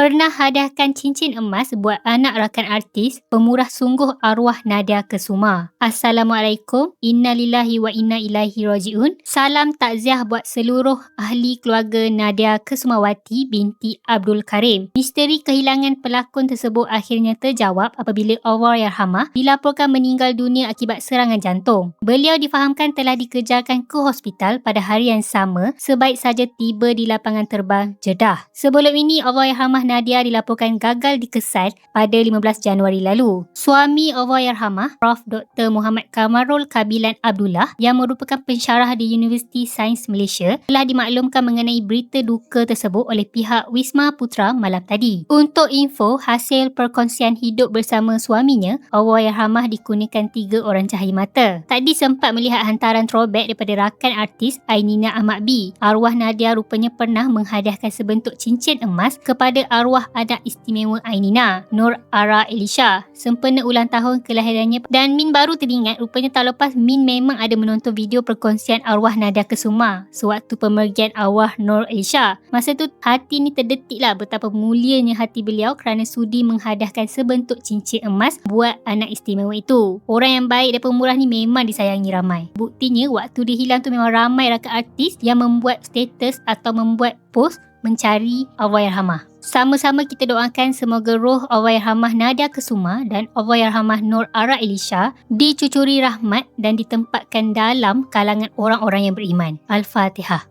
pernah hadiahkan cincin emas buat anak rakan artis pemurah sungguh arwah Nadia Kesuma. Assalamualaikum. Innalillahi wa inna ilaihi rajiun. Salam takziah buat seluruh ahli keluarga Nadia Kesumawati binti Abdul Karim. Misteri kehilangan pelakon tersebut akhirnya terjawab apabila Allahyarhamah dilaporkan meninggal dunia akibat serangan jantung. Beliau difahamkan telah dikejarkan ke hospital pada hari yang sama sebaik saja tiba di lapangan terbang Jeddah. Sebelum ini Allahyarhamah Nadia dilaporkan gagal dikesan pada 15 Januari lalu. Suami Allahyarhamah, Prof. Dr. Muhammad Kamarul Kabilan Abdullah yang merupakan pensyarah di Universiti Sains Malaysia telah dimaklumkan mengenai berita duka tersebut oleh pihak Wisma Putra malam tadi. Untuk info, hasil perkongsian hidup bersama suaminya, Allahyarhamah dikurniakan tiga orang cahaya mata. Tadi sempat melihat hantaran throwback daripada rakan artis Ainina Ahmad B. Arwah Nadia rupanya pernah menghadiahkan sebentuk cincin emas kepada arwah anak istimewa Ainina, Nur Ara Elisha, sempena ulang tahun kelahirannya dan Min baru teringat rupanya tak lepas Min memang ada menonton video perkongsian arwah Nadia Kesuma sewaktu pemergian arwah Nur Elisha. Masa tu hati ni terdetik lah betapa mulianya hati beliau kerana sudi menghadiahkan sebentuk cincin emas buat anak istimewa itu. Orang yang baik dan pemurah ni memang disayangi ramai. Buktinya waktu dia hilang tu memang ramai rakan artis yang membuat status atau membuat post mencari Allahyarhamah. Sama-sama kita doakan semoga roh Allahyarhamah Nadia Kesuma dan Allahyarhamah Nur Ara Elisha dicucuri rahmat dan ditempatkan dalam kalangan orang-orang yang beriman. Al-Fatihah.